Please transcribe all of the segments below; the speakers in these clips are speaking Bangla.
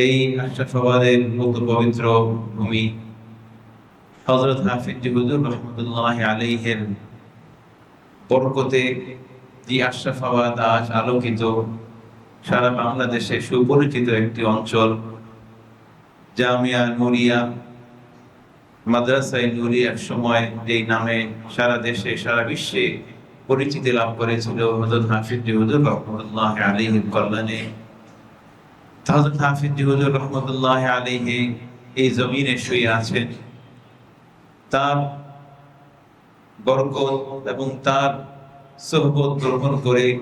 এই আশরাফাবাদের মতো পবিত্র ভূমি হজরত হাফিজ হুজুর রহমতুল্লাহ আলাইহের বরকতে যে আশরাফাবাদ আজ আলোকিত সারা বাংলাদেশে সুপরিচিত একটি অঞ্চল, জামিয়া নুরিয়া। মাদ্রাসায় নুরিয়া এক সময় যেই নামে সারা দেশে, সারা বিশ্বে পরিচিতি লাভ করেছিল হজরত হাফিজ হুজুর রহমতুল্লাহ আলাইহির কল্যাণে। হজরত এই জমিনে শুয়ে আছেন। তার বরকত এবং তার সোহবত গ্রহণ করে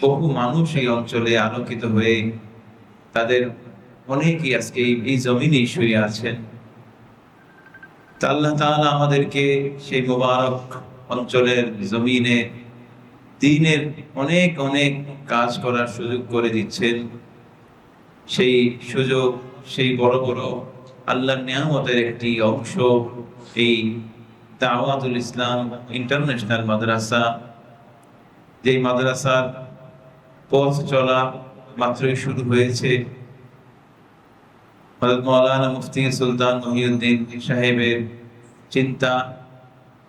বহু মানুষ এই অঞ্চলে আলোকিত হয়ে তাদের অনেকেই আজকে এই- জমিনেই শুয়ে আছেন। তা আল্লাহ আমাদেরকে সেই মোবারক অঞ্চলের জমিনে, দিনের অনেক অনেক কাজ করার সুযোগ করে দিচ্ছেন। সেই সুযোগ, সেই বড় বড় আল্লাহর নিয়ামতের একটি অংশ এই দাওয়াতুল ইসলাম ইন্টারন্যাশনাল মাদ্রাসা, যেই মাদ্রাসার পথ চলা মাত্রই শুরু হয়েছে। মাওলানা মুফতি সুলতান মহিউদ্দিন সাহেবের চিন্তা,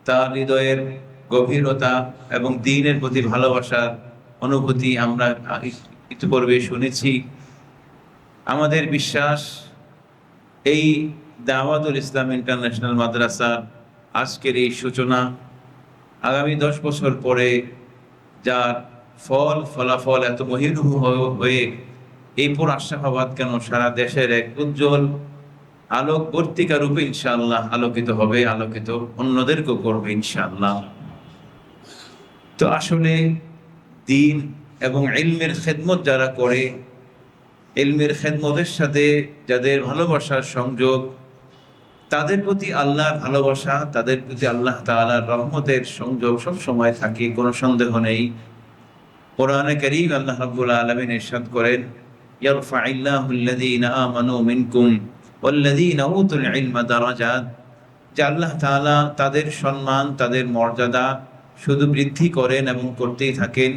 তার হৃদয়ের গভীরতা এবং দিনের প্রতি ভালোবাসার অনুভূতি আমরা ইতিপূর্বে শুনেছি। আমাদের বিশ্বাস, এই দাওয়াতুল ইসলাম ইন্টারন্যাশনাল মাদ্রাসার আজকের এই সূচনা আগামী দশ বছর পরে যার ফল, ফলাফল এত মহিরুহ হয়ে এই পুর আশরাফাবাদ কেন সারা দেশের এক উজ্জ্বল আলোক বর্তিকা রূপে ইনশাআল্লাহ আলোকিত হবে, আলোকিত অন্যদেরকেও করবে ইনশাআল্লাহ। তো আসলে দিন এবং ইলমের খেদমত যারা করে ইলমের খেদমতের সাথে যাদের ভালোবাসার সংযোগ, তাদের প্রতি আল্লাহর ভালোবাসা, তাদের প্রতি আল্লাহ তাআলার রহমতের সংযোগ সব সময় থাকে, কোনো সন্দেহ নেই। কোরআনে কারীম আল্লাহ রাব্বুল আলামিন ইরশাদ করেন ইয়ারফাইল্লাহু আল্লাযীনা আমানু মিনকুম ওয়াল্লাযীনা উতুল ইলমা দারাজাত। যে আল্লাহ তাআলা তাদের সম্মান, তাদের মর্যাদা শুধু বৃদ্ধি করেন এবং করতেই থাকেন।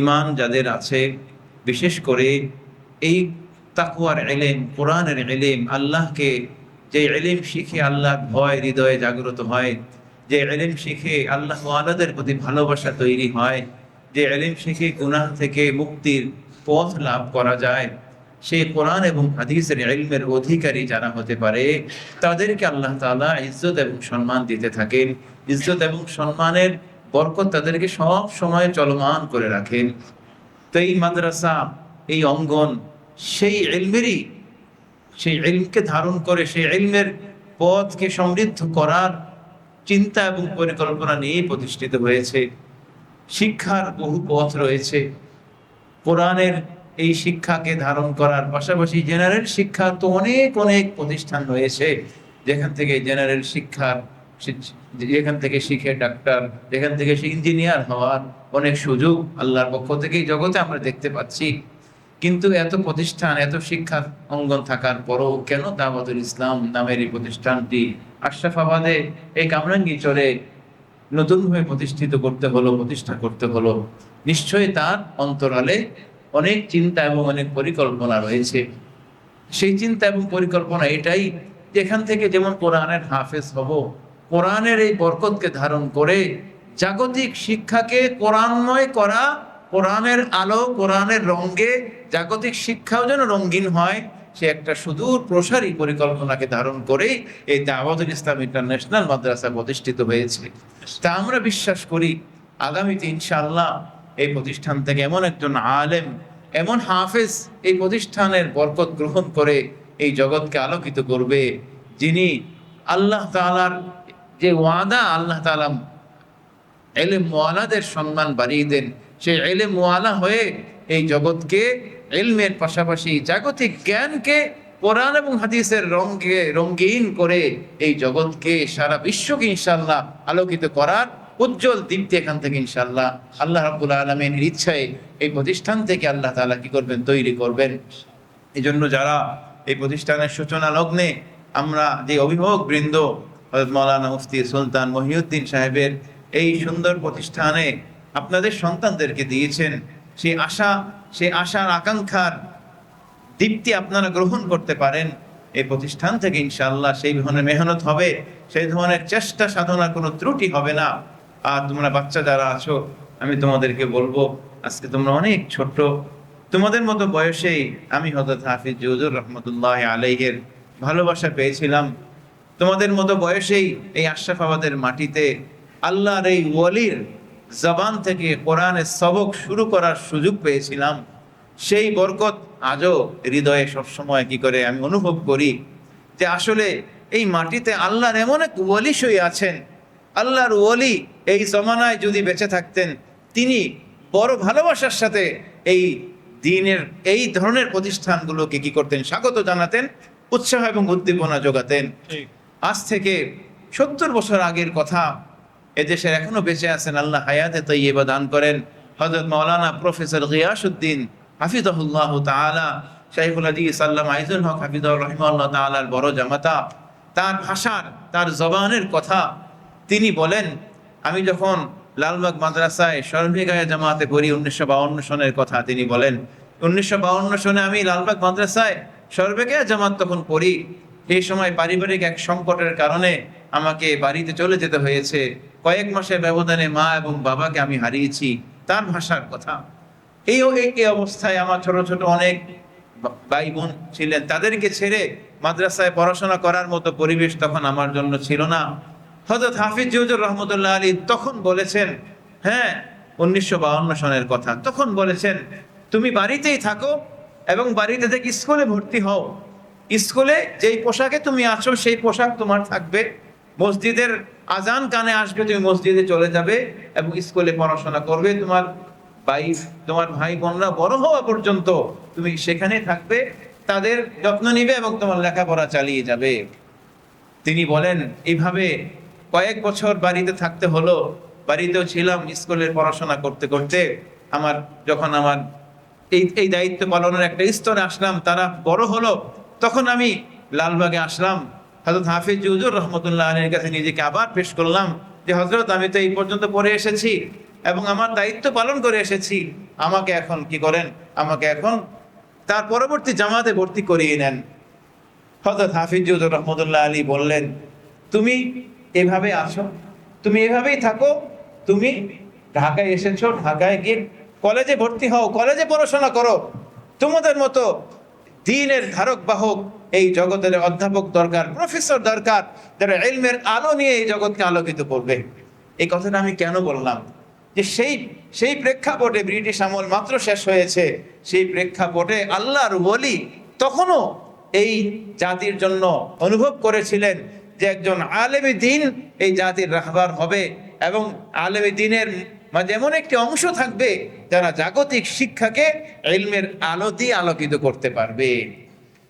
ঈমান যাদের আছে, বিশেষ করে এই তাকুয়ার এলেম কোরআনের এলেম আল্লাহকে যে এলেম শিখে আল্লাহ ভয়, হৃদয়ে জাগ্রত হয়, যে এলেম শিখে আল্লাহ আলাদের প্রতি ভালোবাসা তৈরি হয়, যে এলেম শিখে গুনাহ থেকে মুক্তির পথ লাভ করা যায় সেই কোরআন এবং হাদিসের এলমের অধিকারী যারা হতে পারে, তাদেরকে আল্লাহ তাআলা ইজ্জত এবং সম্মান দিতে থাকেন। ইজ্জত এবং সম্মানের বরকত তাদেরকে সব সময় চলমান করে রাখেন। তো এই মাদ্রাসা এই অঙ্গন সেই এলমেরই সেই এলমকে ধারণ করে, সেই এলমের পথকে সমৃদ্ধ করার চিন্তা এবং পরিকল্পনা নিয়ে প্রতিষ্ঠিত হয়েছে। শিক্ষার বহু পথ রয়েছে। কোরআনের এই শিক্ষাকে ধারণ করার পাশাপাশি জেনারেল শিক্ষা তো অনেক অনেক প্রতিষ্ঠান রয়েছে। যেখান থেকে জেনারেল শিক্ষার যেখান থেকে শিখে ডাক্তার, যেখান থেকে সে ইঞ্জিনিয়ার হওয়ার অনেক সুযোগ আল্লাহর পক্ষ থেকে এই জগতে আমরা দেখতে পাচ্ছি। কিন্তু এত প্রতিষ্ঠান, এত শিক্ষার অঙ্গন থাকার পরও কেন দাওয়াতুল ইসলাম নামের এই প্রতিষ্ঠানটি? আশরাফাবাদে এই কামরাঙ্গি চলে নতুনভাবে প্রতিষ্ঠিত করতে হলো, প্রতিষ্ঠা করতে হলো। নিশ্চয়ই তার অন্তরালে অনেক চিন্তা এবং অনেক পরিকল্পনা রয়েছে। সেই চিন্তা এবং পরিকল্পনা এটাই এখান থেকে যেমন কোরআনের হাফেজ হব, কোরআনের এই বরকতকে ধারণ করে জাগতিক শিক্ষাকে কোরআনময় করা কোরআনের আলো, কোরআনের রঙ্গে জাগতিক শিক্ষাও যেন রঙিন হয়, সে একটা সুদূর প্রসারী পরিকল্পনাকে ধারণ করে এই দাওয়াতুল ইসলাম ইন্টারন্যাশনাল মাদ্রাসা প্রতিষ্ঠিত হয়েছে। তা আমরা বিশ্বাস করি, আগামীতে ইনশাআল্লাহ এই প্রতিষ্ঠান থেকে এমন একজন আলেম, এমন হাফেজ এই প্রতিষ্ঠানের বরকত গ্রহণ করে এই জগৎকে আলোকিত করবে, যিনি আল্লাহ তালার যে ওয়াদা, আল্লাহ তাআলা এলেম মোয়ালাদের সম্মান বাড়িয়ে দেন সেই এলে মোয়ালা হয়ে এই জগৎকে এলমের পাশাপাশি জাগতিক জ্ঞানকে, কোরআন এবং হাদিসের রঙে রঙ্গিন করে এই জগৎকে সারা বিশ্বকে ইনশাল্লাহ আলোকিত করার উজ্জ্বল দীপ্তি এখান থেকে ইনশাল্লাহ আল্লাহ রাব্বুল আলমের ইচ্ছায় এই প্রতিষ্ঠান থেকে আল্লাহ তালা কি করবেন? তৈরি করবেন। এই জন্য যারা এই প্রতিষ্ঠানের সূচনা লগ্নে আমরা যে অভিভাবক বৃন্দ মাওলানা মুফতি সুলতান মহিউদ্দিন সাহেবের এই সুন্দর প্রতিষ্ঠানে আপনাদের সন্তানদেরকে দিয়েছেন। সেই আশা সেই আশার আকাঙ্ক্ষার দীপ্তি আপনারা গ্রহণ করতে পারেন। এই প্রতিষ্ঠান থেকে ইনশাল্লাহ সেই ধরনের মেহনত হবে, সেই ধরনের চেষ্টা সাধনার কোনো ত্রুটি হবে না। আর তোমরা বাচ্চা যারা আছো, আমি তোমাদেরকে বলব, আজকে তোমরা অনেক ছোট্ট। তোমাদের মতো বয়সেই আমি হজরত হাফিজ জুজুর রহমতুল্লাহ আলাইহের ভালোবাসা পেয়েছিলাম। তোমাদের মতো বয়সেই এই আশরাফাবাদের মাটিতে আল্লাহর এই ওয়ালির জবান থেকে কোরআনের সবক শুরু করার সুযোগ পেয়েছিলাম। সেই বরকত আজও হৃদয়ে সবসময় কি করে আমি অনুভব করি যে আসলে এই মাটিতে আল্লাহর এমন এক ওয়ালি শুয়ে আছেন। আল্লাহর ওয়ালি এই জমানায় যদি বেঁচে থাকতেন তিনি বড় ভালোবাসার সাথে এই দিনের এই ধরনের প্রতিষ্ঠানগুলোকে কি করতেন? স্বাগত জানাতেন উৎসাহ এবং উদ্দীপনা যোগাতেন। আজ থেকে সত্তর বছর আগের কথা এদেশের এখনও বেঁচে আছেন আল্লাহ হায়াতে তৈবা দান করেন। হজরত মৌলানা প্রফেসর গিয়াসুদ্দিন হাফিজাহুল্লাহ তাআলা, শাইখুল হাদিস সাল্লাম আইজুল হক হাফিজুর রহিমাল্লাহ তাআলার বড় জামাতা, তার ভাষার, তার জবানের কথা তিনি বলেন, আমি যখন লালবাগ মাদ্রাসায় সর্বিগায় জামাতে পড়ি, উনিশশো বাউন্ন সনের কথা তিনি বলেন। উনিশশো বাউন্ন সনে আমি লালবাগ মাদ্রাসায় সর্বেগায় জামাত তখন পড়ি। এই সময় পারিবারিক এক সংকটের কারণে আমাকে বাড়িতে চলে যেতে হয়েছে। কয়েক মাসের ব্যবধানে মা এবং বাবাকে আমি হারিয়েছি, তার ভাষার কথা। এই এই অবস্থায় আমার ছোট ছোট অনেক ভাই বোন ছিলেন। তাদেরকে ছেড়ে মাদ্রাসায় পড়াশোনা করার মতো পরিবেশ তখন আমার জন্য ছিল না। হজরত হাফিজ জুজুর রহমতুল্লাহ আলী তখন বলেছেন হ্যাঁ উনিশশো সনের কথা। তখন বলেছেন, তুমি বাড়িতেই থাকো এবং বাড়িতে থেকে স্কুলে ভর্তি হও। স্কুলে যেই পোশাকে তুমি আছো, সেই পোশাক তোমার থাকবে। মসজিদের আজান কানে আসবে, তুমি মসজিদে চলে যাবে এবং স্কুলে পড়াশোনা করবে। তোমার ভাই তোমার ভাই বোনরা বড় হওয়া পর্যন্ত তুমি সেখানে থাকবে, তাদের যত্ন নিবে এবং তোমার লেখাপড়া চালিয়ে যাবে। তিনি বলেন, এইভাবে কয়েক বছর বাড়িতে থাকতে হলো, বাড়িতেও ছিলাম স্কুলের পড়াশোনা করতে করতে। আমার, যখন আমার এই এই দায়িত্ব পালনের একটা স্তরে আসলাম, তারা বড় হলো, তখন আমি লালবাগে আসলাম। হজরত হাফিজ জুজুর রহমতুল্লাহ আলীর কাছে নিজেকে আবার পেশ করলাম যে হজরত আমি তো এই পর্যন্ত পড়ে এসেছি এবং আমার দায়িত্ব পালন করে এসেছি। আমাকে এখন কি করেন? আমাকে এখন তার পরবর্তী জামাতে ভর্তি করিয়ে নেন। হজরত হাফিজুর রহমতুল্লাহ আলী বললেন, তুমি এভাবে আছো? তুমি এভাবেই থাকো? তুমি ঢাকায় এসেছ? ঢাকায় গিয়ে কলেজে ভর্তি হও, কলেজে পড়াশোনা করো। তোমাদের মতো দিনের ধারক বাহক এই জগতের অধ্যাপক দরকার, প্রফেসর দরকার, যারা এলমের আলো নিয়ে এই জগৎকে আলোকিত করবে। এই কথাটা আমি কেন বললাম? যে সেই সেই প্রেক্ষাপটে ব্রিটিশ আমল মাত্র শেষ হয়েছে, সেই প্রেক্ষাপটে আল্লাহর বলি তখনও এই জাতির জন্য অনুভব করেছিলেন যে একজন আলেমী দিন এই জাতির রাহবার হবে এবং আলেমী দিনের মাঝে এমন একটি অংশ থাকবে যারা জাগতিক শিক্ষাকে ইলমের আলো দিয়ে আলোকিত করতে পারবে।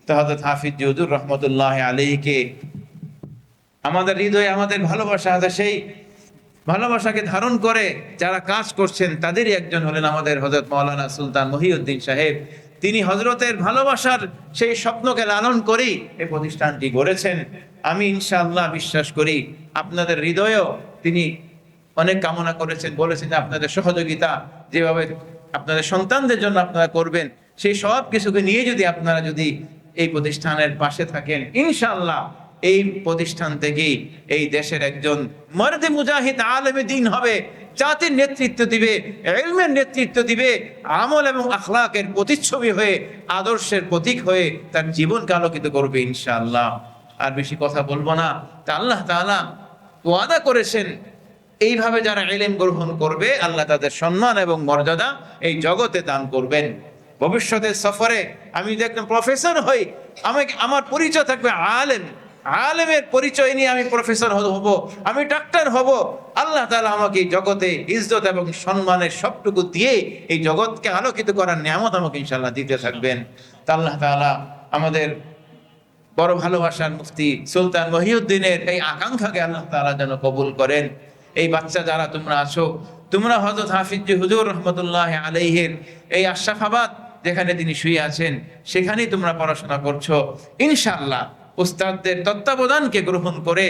তো হাফিজ জুদুর রহমতুল্লাহ আলীকে আমাদের হৃদয়ে আমাদের ভালোবাসা আছে সেই ভালোবাসাকে ধারণ করে যারা কাজ করছেন, তাদেরই একজন হলেন আমাদের হজরত মৌলানা সুলতান মহিউদ্দিন সাহেব। তিনি হজরতের ভালোবাসার সেই স্বপ্নকে লালন করেই এই প্রতিষ্ঠানটি গড়েছেন। আমি ইনশাআল্লাহ বিশ্বাস করি আপনাদের হৃদয়েও তিনি অনেক কামনা করেছেন, বলেছেন যে আপনাদের সহযোগিতা যেভাবে আপনাদের সন্তানদের জন্য আপনারা করবেন, সেই সব কিছুকে নিয়ে যদি আপনারা যদি এই প্রতিষ্ঠানের পাশে থাকেন। ইনশাল্লাহ এই প্রতিষ্ঠান থেকেই এই দেশের একজন মর্দে মুজাহিদ আলেমে দিন হবে, জাতির নেতৃত্ব দিবে এলমের নেতৃত্ব দিবে, আমল এবং আখলাকের প্রতিচ্ছবি হয়ে, আদর্শের প্রতীক হয়ে তার জীবনকে আলোকিত করবে ইনশাআল্লাহ। আর বেশি কথা বলব না। তা আল্লাহ তাআলা ওয়াদা করেছেন, এইভাবে যারা এলেম গ্রহণ করবে, আল্লাহ তাদের সম্মান এবং মর্যাদা এই জগতে দান করবেন। ভবিষ্যতের সফরে আমি যদি একজন প্রফেসর হই, আমাকে, আমার পরিচয় থাকবে আলেম। আলেমের পরিচয় নিয়ে আমি প্রফেসর হব, আমি ডাক্তার হব। আল্লাহ তাআলা আমাকে এই জগতে ইজ্জত এবং সম্মানের সবটুকু দিয়ে এই জগৎকে আলোকিত করার নিয়ামত আমাকে ইনশাল্লাহ দিতে থাকবেন। তা আল্লাহ তাআলা আমাদের বড় ভালোবাসার মুফতি সুলতান মহিউদ্দিনের এই আকাঙ্ক্ষাকে আল্লাহ তাআলা যেন কবুল করেন। এই বাচ্চা যারা তোমরা আছো, তোমরা হজরত হাফিজ হুজুর রহমতুল্লাহ আলাইহের এই আশরাফাবাদ যেখানে তিনি শুয়ে আছেন, সেখানেই তোমরা পড়াশোনা করছ। ইনশাআল্লাহ, উস্তাদদের তত্ত্বাবধানকে গ্রহণ করে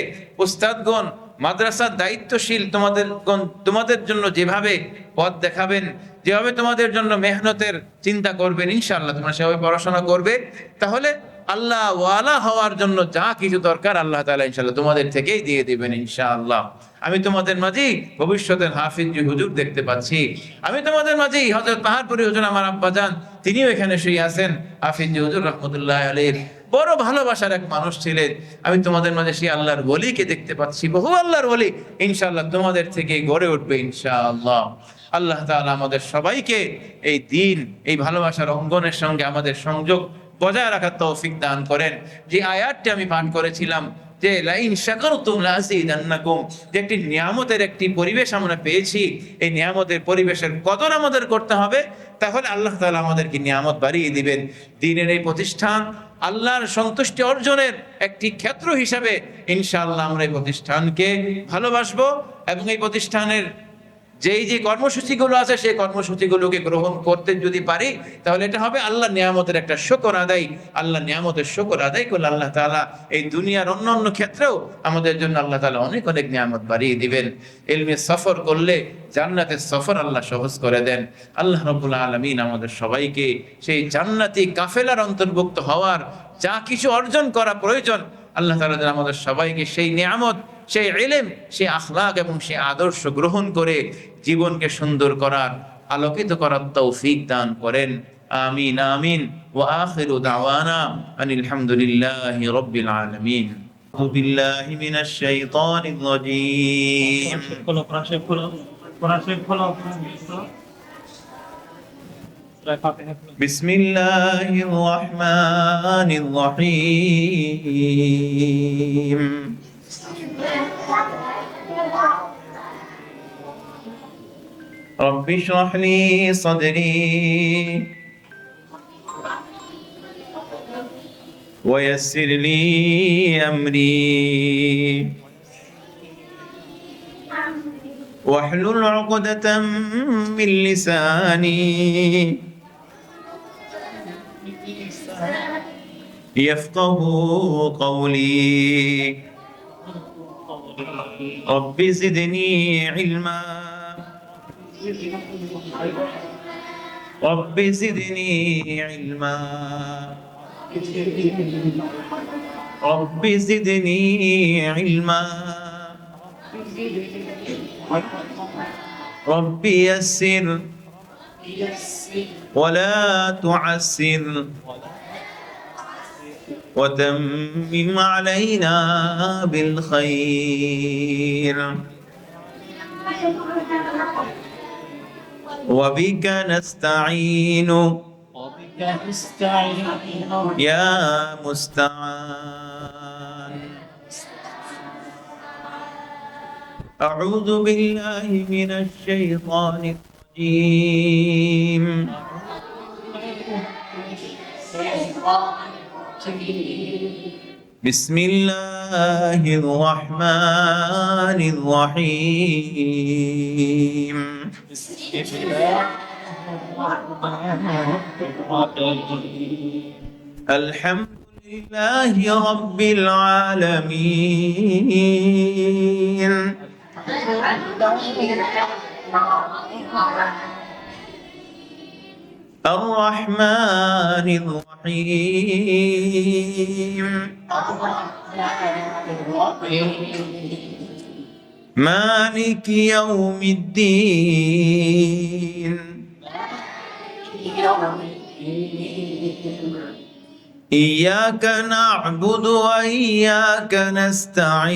উস্তাদগণ, মাদ্রাসার দায়িত্বশীল তোমাদের তোমাদের জন্য যেভাবে পথ দেখাবেন, যেভাবে তোমাদের জন্য মেহনতের চিন্তা করবেন, ইনশাআল্লাহ তোমরা সেভাবে পড়াশোনা করবে। তাহলে আল্লাহ ওয়ালা হওয়ার জন্য যা কিছু দরকার আল্লাহ তালা ইনশাল্লাহ তোমাদের থেকেই দিয়ে দিবেন ইনশাআল্লাহ। আমি তোমাদের মাঝেই ভবিষ্যতের হাফিজ হুজুর দেখতে পাচ্ছি। আমি তোমাদের মাঝেই হযরত পাহাড়পুরি হুজুর আমার আব্বা যান তিনিও এখানে শুয়ে আছেন। হাফিজ জি রহমতুল্লাহ আলাইহির বড় ভালোবাসার এক মানুষ ছিলেন। আমি তোমাদের মাঝে সেই আল্লাহর বলিকে দেখতে পাচ্ছি, বহু আল্লাহর বলি ইনশাআল্লাহ তোমাদের থেকে গড়ে উঠবে ইনশাআল্লাহ। আল্লাহ তাআলা আমাদের সবাইকে এই দিন, এই ভালোবাসার অঙ্গনের সঙ্গে আমাদের সংযোগ বজায় রাখার তৌফিক দান করেন। যে আয়াতটি আমি পাঠ করেছিলাম যে লাইন শাকারতুম লাযিদান্নাকুম যে একটি নিয়ামতের একটি পরিবেশ আমরা পেয়েছি, এই নিয়ামতের পরিবেশের কদর আমাদের করতে হবে, তাহলে আল্লাহ তালা আমাদেরকে নিয়ামত বাড়িয়ে দিবেন। দিনের এই প্রতিষ্ঠান আল্লাহর সন্তুষ্টি অর্জনের একটি ক্ষেত্র হিসাবে ইনশাআল্লাহ আমরা এই প্রতিষ্ঠানকে ভালোবাসবো এবং এই প্রতিষ্ঠানের যেই যে কর্মসূচিগুলো আছে, সেই কর্মসূচিগুলোকে গ্রহণ করতে যদি পারি, তাহলে এটা হবে আল্লাহ নিয়ামতের একটা শকর আদায়। আল্লাহ নিয়ামতের শকর আদায় করলে আল্লাহ তাআলা এই দুনিয়ার অন্য অন্য ক্ষেত্রেও আমাদের জন্য আল্লাহ তালা অনেক অনেক নিয়ামত বাড়িয়ে দিবেন। এলমে সফর করলে জান্নাতের সফর আল্লাহ সহজ করে দেন। আল্লাহ রব্বুল আলমিন আমাদের সবাইকে সেই জান্নাতি কাফেলার অন্তর্ভুক্ত হওয়ার যা কিছু অর্জন করা প্রয়োজন, আল্লাহ যেন আমাদের সবাইকে সেই নিয়ামত সেই এলেম সেই আখলাক এবং সেই আদর্শ গ্রহণ করে জীবনকে সুন্দর করার আলোকিত করার তৌফিক দান করেন আমিন আমিন ওয়া আখিরু দাওয়ানা আনিল হামদুলিল্লাহি রাব্বিল আলামিন أعوذ بالله من الشيطان الرجيم খোলো কোরআন শরীফ খোলো কোরআন শরীফ খোলো কোরআন শরীফ খোলো সূরা ফাতিহা খোলো بسم الله الرحمن الرحيم رب اشرح لي صدري. ويسر لي أمري. واحلل عقدة من لساني. يفقه قولي. رب زدني علما. رب زدني علما. رب زدني علما. رب يسر ولا تعسر. وتمم علينا بالخير. وبك نستعين. وبك نستعين. يا مستعان. أعوذ بالله من الشيطان الرجيم. بسم الله الرحمن الرحيم. بسم الله الرحمن الرحيم الحمد لله رب العالمين الحمد لله رب العالمين. الرحمن الرحيم. مالك يوم الدين. إياك نعبد وإياك نستعين.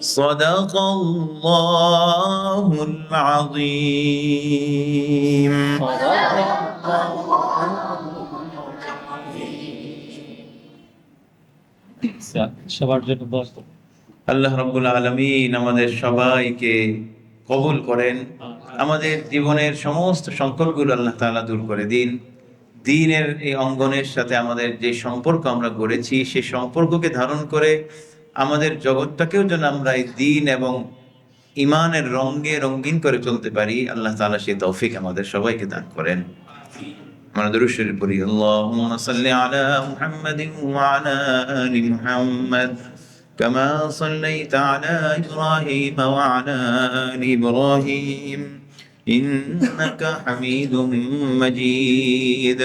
صدق الله العظيم আচ্ছা, সবার জন্য দোয়া করুন। আল্লাহ রব্বুল আলমিন আমাদের সবাইকে কবুল করেন আমাদের জীবনের সমস্ত সংকটগুলো আল্লাহ তাআলা দূর করে দিন দিনের এই অঙ্গনের সাথে আমাদের যে সম্পর্ক আমরা গড়েছি সেই সম্পর্ককে ধারণ করে আমাদের জগৎটাকেও যেন আমরা এই দিন এবং ইমানের রঙে রঙিন করে চলতে পারি আল্লাহ তাআলা সেই তৌফিক আমাদের সবাইকে দান করেন আমরা দরুদ শরীফ পড়ি আল্লাহুম্মা সাল্লি আলা মুহাম্মাদিন ওয়া আলা আলি মুহাম্মাদ كما صليت على إبراهيم وعلى آل إبراهيم إنك حميد مجيد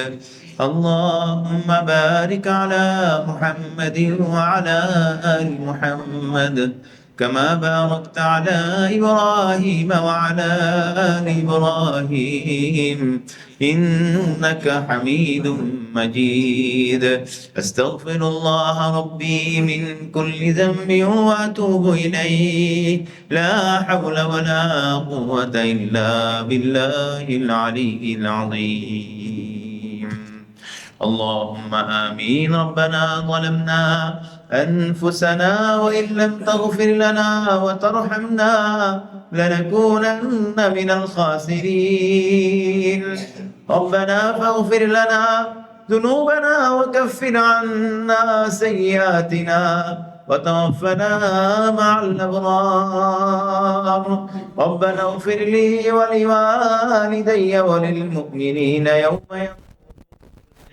اللهم بارك على محمد وعلى آل محمد كما باركت على إبراهيم وعلى آل إبراهيم. إنك حميد مجيد. أستغفر الله ربي من كل ذنب وأتوب إليه. لا حول ولا قوة إلا بالله العلي العظيم. اللهم آمين. ربنا ظلمنا أنفسنا وإن لم تغفر لنا وترحمنا لنكونن من الخاسرين. ربنا فاغفر لنا ذنوبنا وكفر عنا سيئاتنا وتوفنا مع الأبرار. ربنا اغفر لي ولوالدي وللمؤمنين يوم يقوم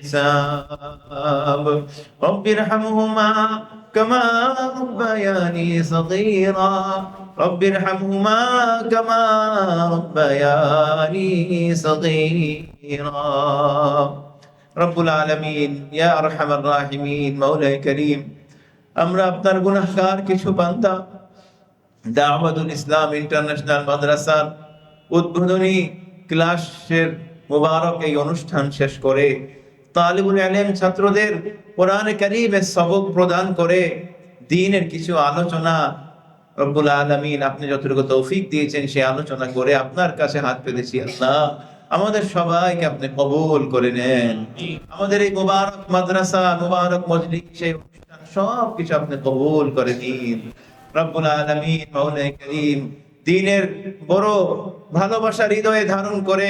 الحساب رب ارحمهما كما ربياني صغيرا رب ارحمهما كما ربياني صغيرا رب العالمين يا ارحم الراحمين مولاي كريم আমরা আপনার গুনাহগার কিছু বান্দা দাওয়াতুল ইসলাম ইন্টারন্যাশনাল মাদ্রাসার উদ্বোধনী ক্লাসের মোবারক এই অনুষ্ঠান শেষ করে তালিবুল আলেম ছাত্রদের কোরআন কারিমের সবক প্রদান করে দিনের কিছু আলোচনা, রব্বুল আলমিন আপনি যতটুকু তৌফিক দিয়েছেন সেই আলোচনা করে আপনার কাছে হাত পেতেছি আল্লাহ। আমাদের সবাইকে আপনি কবুল করে নেন। আমাদের এই মোবারক মাদ্রাসা, মোবারক মজলিস সেই অনুষ্ঠান সব কিছু আপনি কবুল করে নিন। রব্বুল আলমিন মাওলাই করিম দিনের বড় ভালোবাসা হৃদয়ে ধারণ করে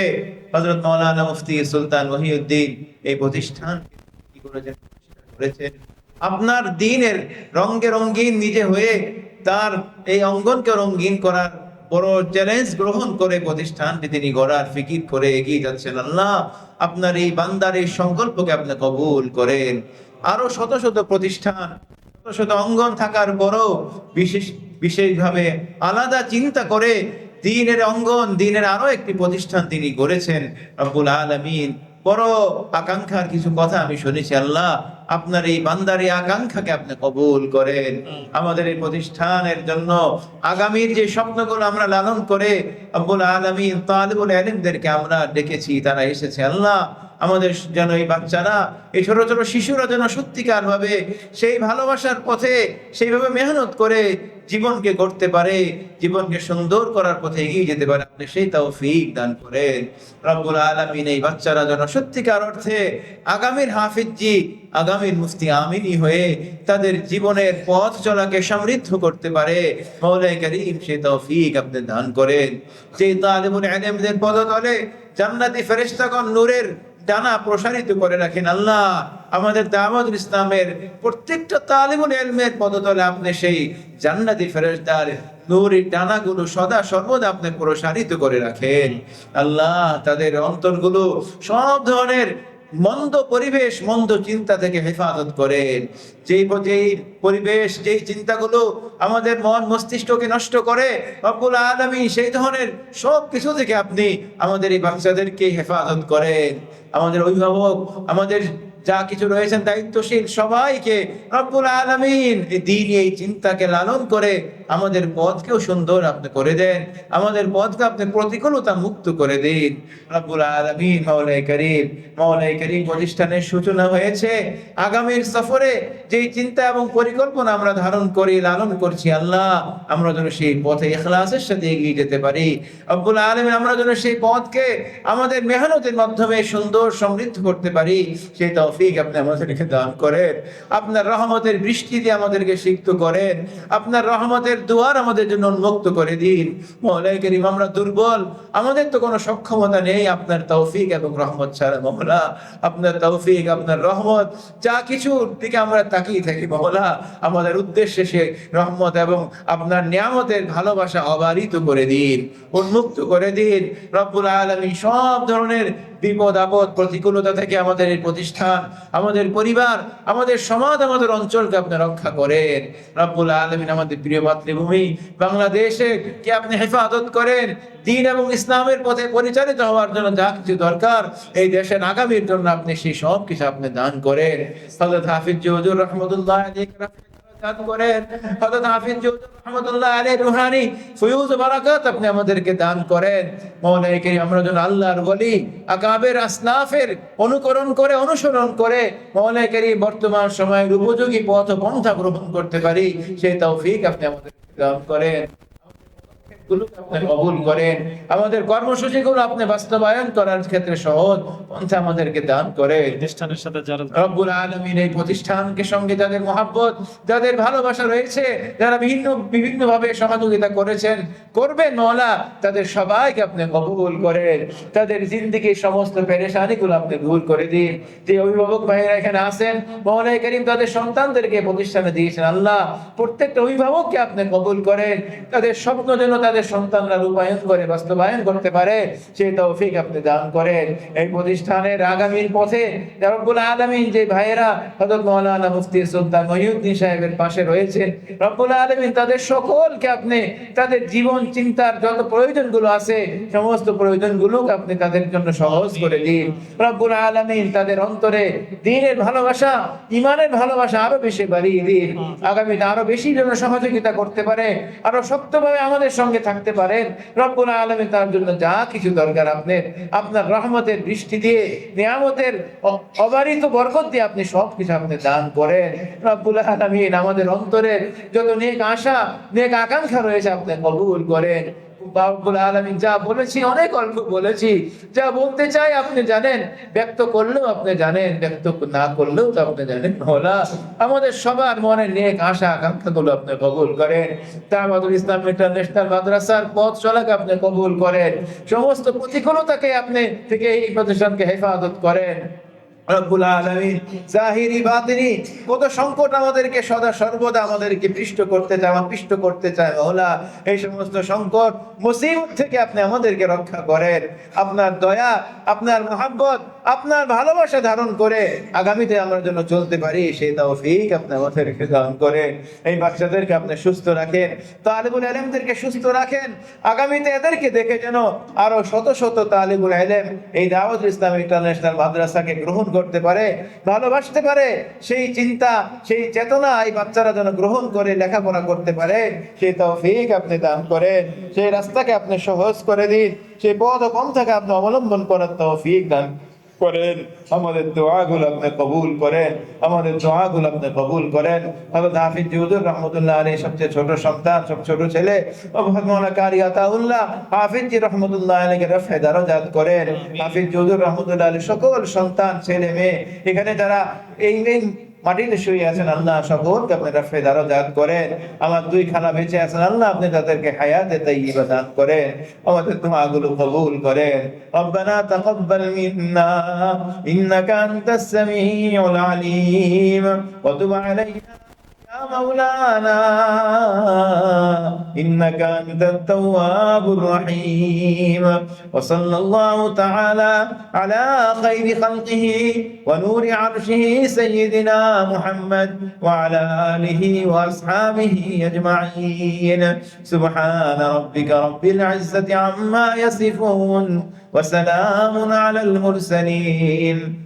হযরত মাওলানা মুফতি সুলতান ওহিউদ্দিন এই প্রতিষ্ঠান করেছেন? আপনার দিনের রঙ্গে রঙ্গিন নিজে হয়ে তার এই অঙ্গনকে রঙ্গিন করার বড় চ্যালেঞ্জ গ্রহণ করে প্রতিষ্ঠানটি তিনি গড়ার ফিকির করে এগিয়ে যাচ্ছেন। আল্লাহ আপনার এই বান্দার এই সংকল্পকে আপনি কবুল করেন। আরও শত শত প্রতিষ্ঠান, শত শত অঙ্গন থাকার পরও বিশেষ বিশেষভাবে আলাদা চিন্তা করে দিনের অঙ্গন দিনের আরও একটি প্রতিষ্ঠান তিনি গড়েছেন রব্বুল আলামিন। বড় আকাঙ্ক্ষার কিছু কথা আমি শুনেছি আল্লাহ আপনার এই বান্দার এই আকাঙ্ক্ষাকে আপনি কবুল করেন। আমাদের এই প্রতিষ্ঠানের জন্য আগামীর যে স্বপ্নগুলো আমরা লালন করে আব্বুল আলমিন তালিবুল আলিমদেরকে আমরা ডেকেছি তারা এসেছে। আল্লাহ আমাদের যেন এই বাচ্চারা, এই ছোট ছোট শিশুরা যেন সত্যিকার ভাবে সেই ভালোবাসার পথে, সেইভাবে মেহনত করে জীবনকে গড়তে পারে, জীবনকে সুন্দর করার পথে এগিয়ে যেতে পারে। আপনি সেই তাও ফিক দান করেন। রব্বুল আলমিন এই বাচ্চারা যেন সত্যিকার অর্থে আগামীর হাফিজি, আগামীর মুফতি আমিনী হয়ে তাদের জীবনের পথ চলাকে সমৃদ্ধ করতে পারে। মৌলাই করিম সে তৌফিক আপনি দান করেন। যে তালিমুল আলেমদের পদতলে জান্নাতি ফেরেশতাগণ নূরের ডানা প্রসারিত করে রাখেন আল্লাহ। আমাদের দামদ ইসলামের প্রত্যেকটা তালিমুল এলমের পদতলে আপনি সেই জান্নাতি ফেরেশতার নুরি ডানাগুলো সদা সর্বদা আপনি প্রসারিত করে রাখেন। আল্লাহ তাদের অন্তরগুলো সব ধরনের মন্দ পরিবেশ, মন্দ চিন্তা থেকে হেফাজত করেন। যেই যেই পরিবেশ, যেই চিন্তাগুলো আমাদের মন মস্তিষ্ককে নষ্ট করে, রব্বুল আলমী সেই ধরনের সব কিছু থেকে আপনি আমাদের এই বাচ্চাদেরকে হেফাজত করেন। আমাদের অভিভাবক, আমাদের যা কিছু রয়েছেন দায়িত্বশীল সবাইকে রব্বুল আলমিন দিন এই চিন্তাকে লালন করে আমাদের পথকেও সুন্দর আপনি করে দেন, আমাদের পথকে আপনি প্রতিকূলতা মুক্ত করে দিন। রব্বুল আলমিন মাওলাই করিম মাওলাই করিম প্রতিষ্ঠানের সূচনা হয়েছে। আগামীর সফরে যেই চিন্তা এবং পরিকল্পনা আমরা ধারণ করি, লালন করছি আল্লাহ, আমরা যেন সেই পথে এখলাসের সাথে এগিয়ে যেতে পারি। রব্বুল আলামিন আমরা যেন সেই পথকে আমাদের মেহনতের মাধ্যমে সুন্দর সমৃদ্ধ করতে পারি, সেই তৌফিক আপনি আমাদেরকে দান করেন। আপনার রহমতের বৃষ্টি দিয়ে আমাদেরকে সিক্ত করেন। আপনার রহমতের দুয়ার আমাদের জন্য উন্মুক্ত করে দিন। মৌলাই করিম, আমরা দুর্বল। আমাদের তো কোনো সক্ষমতা নেই আপনার তৌফিক এবং রহমত ছাড়া মহলা আপনার তৌফিক, আপনার রহমত, যা কিছুর দিকে আমরা তাকিয়ে থাকি মহলা আমাদের উদ্দেশ্যে সে রহমত এবং আপনার নিয়ামতের ভালোবাসা অবারিত করে দিন, উন্মুক্ত করে দিন। রব্বুল আলমী সব ধরনের বিপদ, আপদ, প্রতিকূলতা থেকে আমাদের এই প্রতিষ্ঠান, আমাদের পরিবার, আমাদের সমাজ, আমাদের অঞ্চলকে আপনি রক্ষা করেন। রব্বুল আলমিন আমাদের প্রিয় মাতৃভূমি, বাংলাদেশে কি আপনি হেফাজত করেন? দিন এবং ইসলামের পথে পরিচালিত হওয়ার জন্য যা কিছু দরকার, এই দেশের আগামীর জন্য আপনি সেই সব কিছু আপনি দান করেন। হাফিজ জহুর রহমতুল্লাহ। করেন। হযরত হাফিজ রহমাতুল্লাহ আলাইহি রুহানি ফুয়ুজ আপনি আমাদেরকে দান করেন। করিম, আমরা আল্লাহর ওলি, আকাবের আসনাফের অনুকরণ করে, অনুসরণ করে মৌলাই করিম বর্তমান সময়ের উপযোগী পথ পন্থা গ্রহণ করতে পারি, সেই তৌফিক আপনি আমাদেরকে দান করেন। গুলোকে আপনি কবুল করেন। আমাদের কর্মসূচিগুলো আপনি বাস্তবায়ন করার ক্ষেত্রে সহজ। পন্থা আমাদেরকে দান করে। প্রতিষ্ঠানের সাথে যারা রব্বুল আলমিন এই প্রতিষ্ঠানকে সঙ্গে যাদের মহাব্বত যাদের ভালোবাসা রয়েছে যারা বিভিন্ন বিভিন্ন ভাবে সহযোগিতা করেছেন করবেন মৌলা তাদের সবাইকে আপনি কবুল করেন। তাদের জিন্দিগি সমস্ত পেরেশানিগুলো আপনি দূর করে দিন। যে অভিভাবক ভাইয়েরা এখানে আছেন মৌলাই করিম তাদের সন্তানদেরকে প্রতিষ্ঠানে দিয়েছেন। আল্লাহ প্রত্যেকটা অভিভাবককে আপনি কবুল করেন। তাদের স্বপ্ন যেন তাদের সন্তানরা রূপায়ণ করে, বাস্তবায়ন করতে পারে, সেই তৌফিক আপনি দান করেন। এই প্রতিষ্ঠানের আগামীর পথে রব্বুল আলমিন যে ভাইয়েরা হযরত মাওলানা মুফতি সুলতান মহিউদ্দিন সাহেবের পাশে রয়েছেন, রব্বুল আলমিন তাদের সকলকে আপনি তাদের জীবন চিন্তার যত প্রয়োজনগুলো আছে, সমস্ত প্রয়োজনগুলোকে আপনি তাদের জন্য সহজ করে দিন। রব্বুল আলমিন তাদের অন্তরে দিনের ভালোবাসা ইমানের ভালোবাসা আরও বেশি বাড়িয়ে দিন। আগামীতে আরও বেশি যেন সহযোগিতা করতে পারে, আরও শক্তভাবে আমাদের সঙ্গে থাকতে পারেন। রব্বুল আলমী তার জন্য যা কিছু দরকার আপনার আপনার রহমতের বৃষ্টি দিয়ে, নিয়ামতের অবারিত বরকত দিয়ে আপনি সব কিছু আপনি দান করেন। রব্বুল আলমিন আমাদের অন্তরের যত নেক আশা, নেক আকাঙ্ক্ষা রয়েছে আপনি কবুল করেন। যা বলেছি, অনেক অল্প বলেছি। যা বলতে চাই আপনি জানেন, ব্যক্ত করলেও আপনি জানেন, ব্যক্ত না করলেও তো আপনি জানেন মৌলা আমাদের সবার মনে নেক আশা আপনি কবুল করেন। ইসলাম ইন্টারন্যাশনাল মাদ্রাসার পথ চলাকে আপনি কবুল করেন। সমস্ত প্রতিকূলতাকে আপনি থেকে এই প্রতিষ্ঠানকে হেফাজত করেন। রব্বুল আলামিন, জাহিরি বাতিনি, কত সংকট আমাদেরকে সদা সর্বদা আমাদেরকে পৃষ্ঠ করতে চায় আমার পৃষ্ঠ করতে চায় মহলা এই সমস্ত সংকট, মুসিবত থেকে আপনি আমাদেরকে রক্ষা করেন। আপনার দয়া, আপনার মোহাব্বত, আপনার ভালোবাসা ধারণ করে আগামীতে আমরা যেন চলতে পারি, সেই তৌফিক আপনি আমাদেরকে দান করেন। এই বাচ্চাদেরকে আপনি সুস্থ রাখেন, তালিবুল আলমদেরকে সুস্থ রাখেন। আগামীতে এদেরকে দেখে যেন আরও শত শত তালিবুল আলম এই দাওয়াত ইসলাম ইন্টারন্যাশনাল মাদ্রাসাকে গ্রহণ করতে পারে, ভালোবাসতে পারে, সেই চিন্তা, সেই চেতনা এই বাচ্চারা যেন গ্রহণ করে, লেখাপড়া করতে পারে সেই তৌফিক আপনি দান করেন, সেই রাস্তাকে আপনি সহজ করে দিন, সেই পথ ও পন্থাকে আপনি অবলম্বন করার তৌফিক দান করেন, আমাদের দোয়াগুলো আপনি কবুল করেন, আমাদের দোয়াগুলো আপনি কবুল করেন। হাফিজ জিউদুর সবচেয়ে ছোট সন্তান সব ছোট ছেলে। কারি আতাউল্লাহ হাফিজ জি রহমতুল্লাহ আলীকে রফে করেন। হাফিজ জুদুর রহমতুল্লাহ আলী সকল সন্তান, ছেলে, মেয়ে, এখানে যারা এই মাটিতে শুয়ে আছেন আল্লাহ সকলকে আপনি রাফে ফেদার দান করেন, আমার দুই খানা বেঁচে আছেন আল্লাহ, আপনি তাদেরকে হায়াতে তাই দান করে আমাদের দোয়া গুলো কবুল করে রব্বানা তাকাব্বাল মিন্না, ইন্নাকা আনতাস সামিউল আলিম, ওয়া তুব আলাইনা। مولانا. إنك أنت التواب الرحيم. وصلى الله تعالى على خير خلقه ونور عرشه سيدنا محمد وعلى آله وأصحابه أجمعين. سبحان ربك رب العزة عما يصفون وسلام على المرسلين.